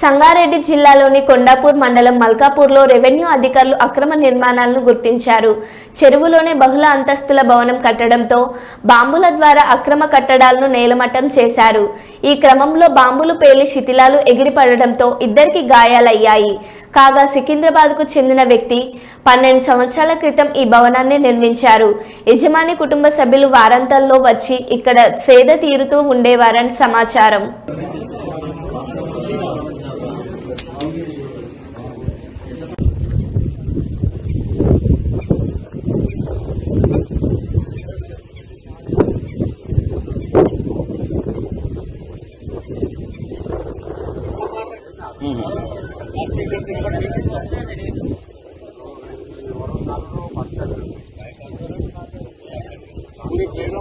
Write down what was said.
సంగారెడ్డి జిల్లాలోని కొండాపూర్ మండలం మల్కాపూర్లో రెవెన్యూ అధికారులు అక్రమ నిర్మాణాలను గుర్తించారు. చెరువులోనే బహుళ అంతస్తుల భవనం కట్టడంతో బాంబుల ద్వారా అక్రమ కట్టడాలను నేలమట్టం చేశారు. ఈ క్రమంలో బాంబులు పేలి శిథిలాలు ఎగిరిపడడంతో ఇద్దరికి గాయాలయ్యాయి. కాగా సికింద్రాబాద్కు చెందిన వ్యక్తి పన్నెండు సంవత్సరాల క్రితం ఈ భవనాన్ని నిర్మించారు. యజమాని కుటుంబ సభ్యులు వారాంతంలో వచ్చి ఇక్కడ సేద తీరుతూ ఉండేవారని సమాచారం. మీరు